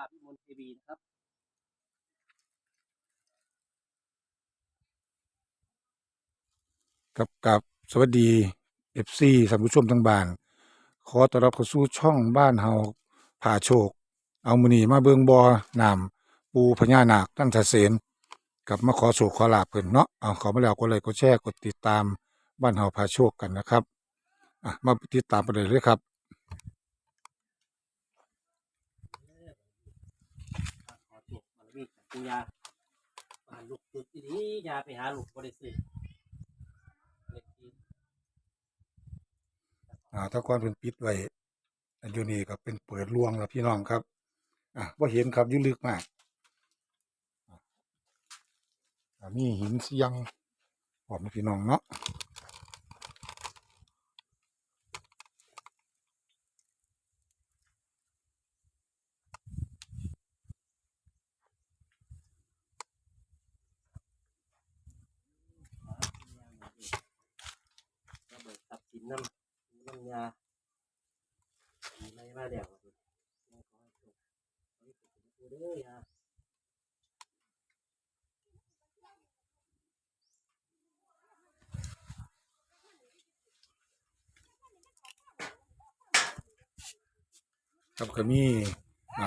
าพิมลทีวีนะครับกับกับสวัสดีเอฟซีท่านผู้ชมทั้งบ้าน ขอต้อนรับเข้าสู่ช่องบ้านเฮาผาโชค เอามือนีมาเบิงบอน้ำปูพญานาคตั้งแต่เสนกับมาขอโชคขอลาบเพิ่นเนาะเอาขอมาแล้วกดไลค์กดแชร์กดติดตามบ้านเฮาผาโชคกันนะครับอะมาติดตามกันเลยเลยครับ ขอจบมาแล้วจาก ปุยาบ้านลูกจุดที่นี้ยาไปหาลูกบริสุทธิ์เล็กที่อ่าถ้าก่อนเพิ่นปิดไว้อันอยู่นี่ก็เป็นเปิดลวงแล้วพี่น้องครับ อะบ่เห็นครับยู่ลึกมากอะมีหินเสียงพร้อมพี่น้องเนาะเบิดตับสินน้ำน้ำ ยาอะไรมาเดี๋ยวเด้อยาครับก็มี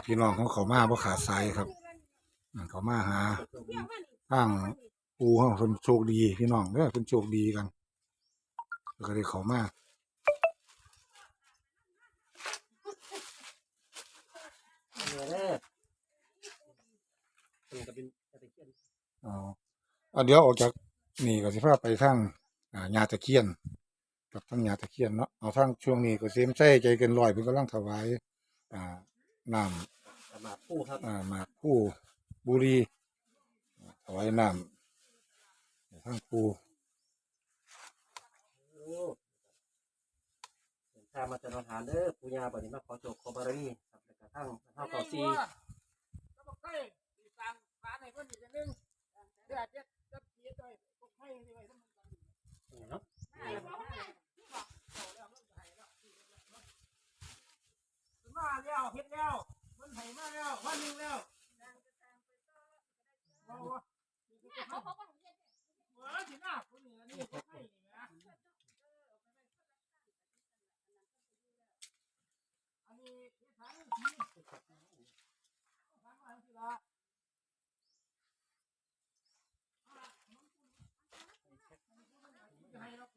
พี่น้องของเขามาบ่ขาดสายครับ เขามาหาทางปูเฮาเพิ่นโชคดีพี่น้องเด้อเพิ่นโชคดีกันก็ได้เขามา เนี่ยเด้อเป็นก็เป็นตะเคียนอ๋ออะเดี๋ยวออกจากนี่ก็สิพาไปทางอ่าญาตะเคียน กับทางญาตะเคียนเนาะเอาทางช่วงนี้ก็เสียมใส่ใจเกินร้อยเพิ่นกำลังถวายอ่าน้ำสมาผู้ครับอ่าหมากผู้บุรีถวายน้ำทั้งปูโอ้เดินทามาจะนอนหาเด้อปุยาบัดนี้มาขอจบขอบารมี ทั้งเท่าเก่าซีก็บอกให้ตีสามฟ้าในเพื่อนอีกอย่างหนึงเดี๋ยวเจ็ดจะเสียใจบอกให้ไว้ทั้งหมดเนาะ มาแล้วเฮ็ดแล้วมันไถมาแล้ววันหนึงแล้วเอาวะเอาวะสิหน้าคนนี้นี่บอกให้นี่นะอันนี้ที่ทางนี้ทางมาที่ละ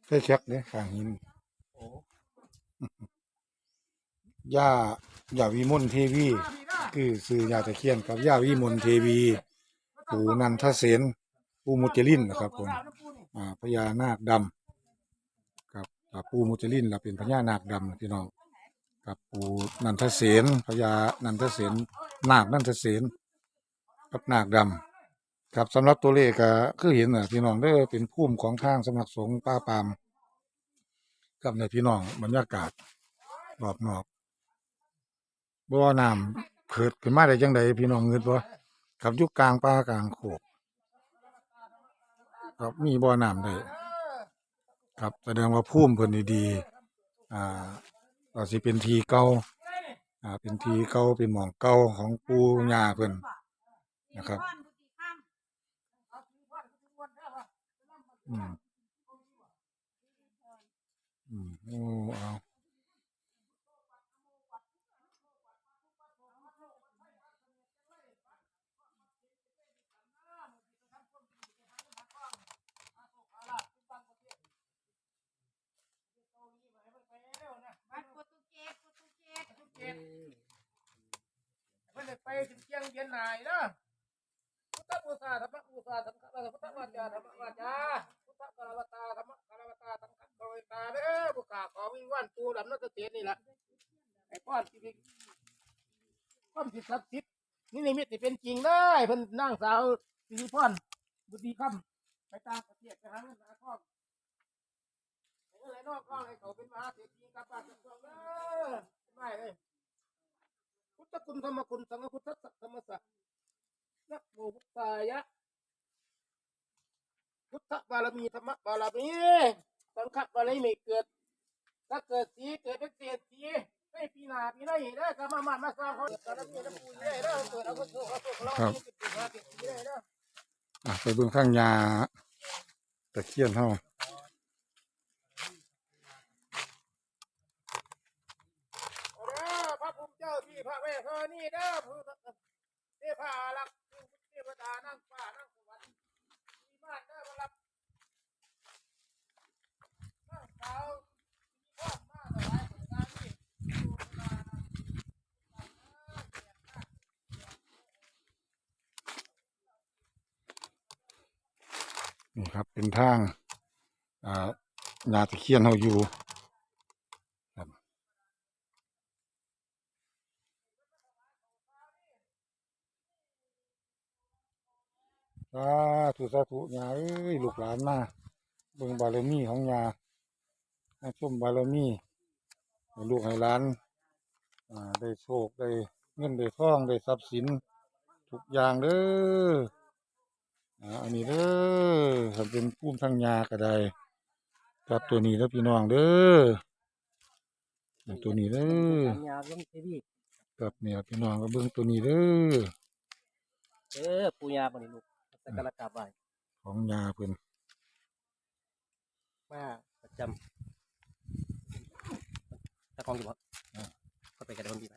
ใช่เช็คเนี่ยขางหินโอ้ย่าย่าวิมลเทวีมาพี่นะคือซื้อยาตะเคียนกับย่าวิมลเทวี ปู่นันทเสนปู่มุจลินนะครับผมอ่าพญานาคดำกับปู่มุจลินเราเป็นพญานาคดำพี่น้องกับปู่นันทเสนพญานันทเสนนาคนันทเสนกับนาคดำ ครับสำหรับตัวเลขก็คือเห็นน่ะพี่น้องเด้อเป็นภูมิของทางสำนักสงฆ์ป้าปามกับในพี่น้องบรรยากาศรอบนอกบ่อน้ำเกิดขึ้นมาได้จังใดพี่น้องเงิดบ่กับยุคกลางป่ากลางโขกครับมีบ่อน้ำได้ครับแสดงว่าภูมิเพิ่นนี่ดีอ่าก็สิเป็นทีเก่าอ่าเป็นทีเก่าเป็นหม่องเก่าของปู่ย่าเพิ่นนะครับ อืมอืมโอ้เอาเอ้ยเพื่อนไปถึงเชียงเย็นนายนะพุทธบูชาธรรมบูชาธรรมะพุทธวจาธรรมวาจา ทธกรวตาธรรมกรวตาธรรมะกรวตาเด้อบุกาขอวิงวันปูดำนักเตียนนี่แหละไอ้ป้อนที่ความสิทธิ์ศักดิ์สิทธิ์นี่ในมิตที่เป็นจริงเลยเพิ่นนางสาวสิริพรบุตรีคำไปตามประเทศไปหาเงินหาทองไอ้เงินไหลนอกกล้องไอ้เขาเป็นมหาเศรษฐีกลับบ้านกลับช่องเด้อไม่เลยพุทธคุณธรรมคุณสังฆพุทธสัทธรรมสัจนะโมพุทธายะ พุทธบารมีธรรมบารมีสังฆบารมีเกิด ถ้าเกิดสีเกิดเป็นเศรษฐีไม่ปีนาปีไหนเด้อก็มามามาสร้างเขาเกิดแล้วเกิดแล้วปูเด้อเด้อครับอะไปเบิ่งข้างยาตะเคียนเฮาพระภูมิเจ้าที่พระแม่ธรณีเด้อผู้เทพารักษ์เทวดานั่งฟ้านั่งสวรรค์มีบ้านเด้อมารับนั่งเท้ามีความมาถวายบริการนี่ดูเวลานะ นี่ครับเป็นทางอ่ายาตะเคียนเฮาอยู่ครับสาธุสาธุยาเอ้ยลูกหลานมาเบิ่งบารมีของยาให้ชมบารมีให้ลูกให้หลานอ่าได้โชคได้เงินได้ทองได้ทรัพย์สินทุกอย่างเด้ออ่าอันนี้เด้อ เป็นภูมิทางยาก็ได้ครับตัวนี้แล้วพี่น้องเด้อนี่ตัวนี้เด้อสัญญาเรื่องทีวีครับเนี่ยพี่น้องก็เบิ่งตัวนี้เด้อเออปูยาบ่นี่ลูกสักการะกราบไหว้ของยาเพิ่นมาประจำตะกองอยู่บ่ก็ไปกันได้บ่มีไป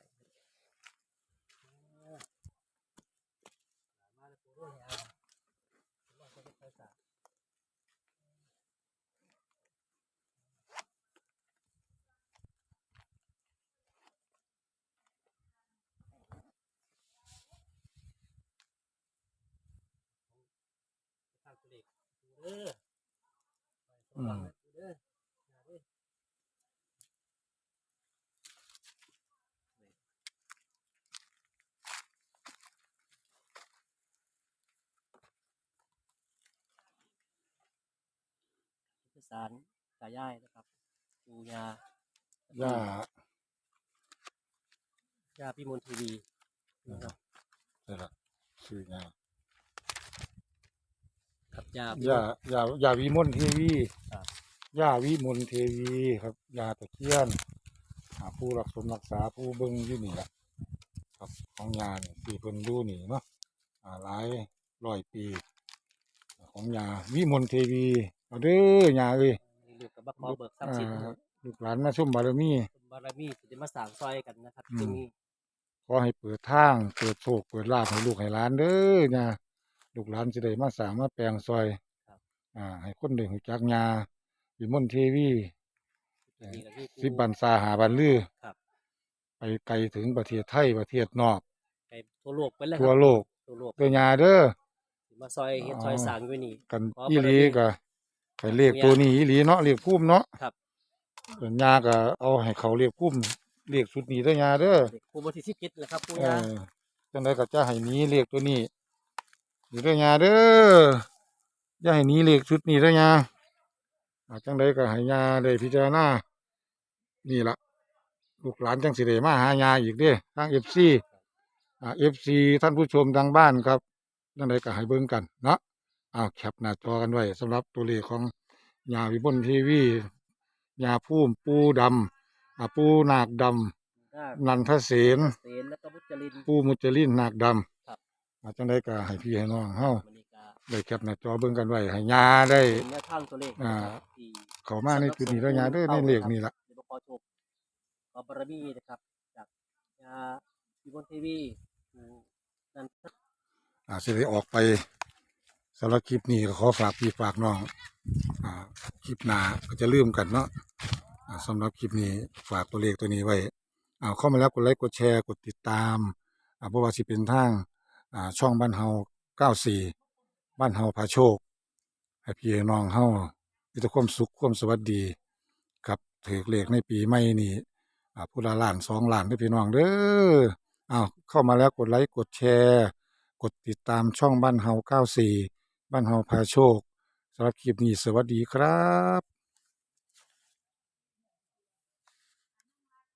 มาแล้วปูด้วยอะมาก็ไปสาทางตัวเลขเด้ออืมสารตายายนะครับปูยาย่ายาพิมลทีวีนะครับ ใช่ละชื่อยา ครับยาพิมย่าลย่าย่าวิมลเทวีครับ ย่าวิมลเทวีครับยาตะเคียนอ่าผู้รักสมรักษาผู้เบิ่งอยู่นี่แหละครับของยานี่ที่เพิ่นดูนี่เนาะอ่าหลายร้อยปี ของยาวิมลเทวีเอาเด้อยาเอ้ยลูกกับบักขอเบิกทรัพย์สินอ่าลูกหลานมาชมบารมี บารมีจะมาสร้างซอยกันนะครับอืมตรงนี้ขอให้เปิดทาง เปิดโชคเปิดลาภให้ลูกให้หลานเด้อยา ลูกหลานสิได้มาสร้างมาแปลงซอยอ่า ให้คนได้รู้จักยาวิมลเทวีนี่ก็คือสิบบันซาหาบันลือครับ ไปไกลถึงประเทศไทยประเทศนอก ไปทั่วโลกไปเลยคทั่วรับโลกทั่วโลกเด้อยาเด้อ มาซอยเฮ็ดซอยสร้างอยู่นี่ กันขออีหลีบารมีก็ไปเรียกตัวนี้อีหลีเนาะเรียกภูมิเนาะครับเพิ่นยาก็เอาให้เขาเรียกภูมิเรียกชุดนี้เด้อยาเด้อครูบที่สิบเจ็ดแหละครับปูเอยา อจังไดก็จะให้หนี้เลขตัวนี้ อยู่ด้วยยาเด้ออย่าให้หนี้เลขชุดนี้เด้อยาอ่าจังไดก็ให้ยาได้พิจารณานี่ละลูกหลานจังสิได้มาหายาอีกเด้ทาง FC อ่า FC ท่านผู้ชมทางบ้านครับจังไดก็ให้เบิ่งกันเนาะอ้าวแคปหน้าจอกันไว้สำหรับตัวเลขของยาวิบลทีวียาพุ่มปูดำอ่าปูนาคดำนาคนันทเสนเสนแล้วก็มุจลินปูมุจลินนาคดำครับ อาจังได้ก็ให้พี่ให้น้องเฮามันนี่ก็ได้แคปหน้าจอเบิ่งกันไว้ให้ยาได้ เป็นแนวทางตัวเลขอ่า นะครับที่เข้ามาในจุดนี้แล้วยาเด้อในเลขนี่ล่ะเดี๋ยวมาขอโชคขอบารมีนะครับ จากยาพิมลทีวีอืมนั่นอ่าสิได้ออกไปสำหรับคลิปนี้ก็ขอฝากพี่ฝากน้องอ่าคลิปหน้าก็จะลืมกันเนาะอ่าสำหรับคลิปนี้ฝากตัวเลขตัวนี้ไว้อ่าเข้ามาแล้วกดไลค์กดแชร์กดติดตามอ่าบ่ว่าสิเป็นทางอ่า ช่องบ้านเฮา94บ้านเฮาพาโชคให้พี่น้องเฮามีแต่ความสุขความสวัสดีกับถือเลขในปีใหม่นี้อ่าผู้ละล้านสองล้านด้พี่น้องเด้ออ้าวเข้ามาแล้วกดไลค์กดแชร์ กดติดตามช่องบ้านเฮา94บ้านเฮาพาโชคสำหรับคลิปนี้สวัสดีครับ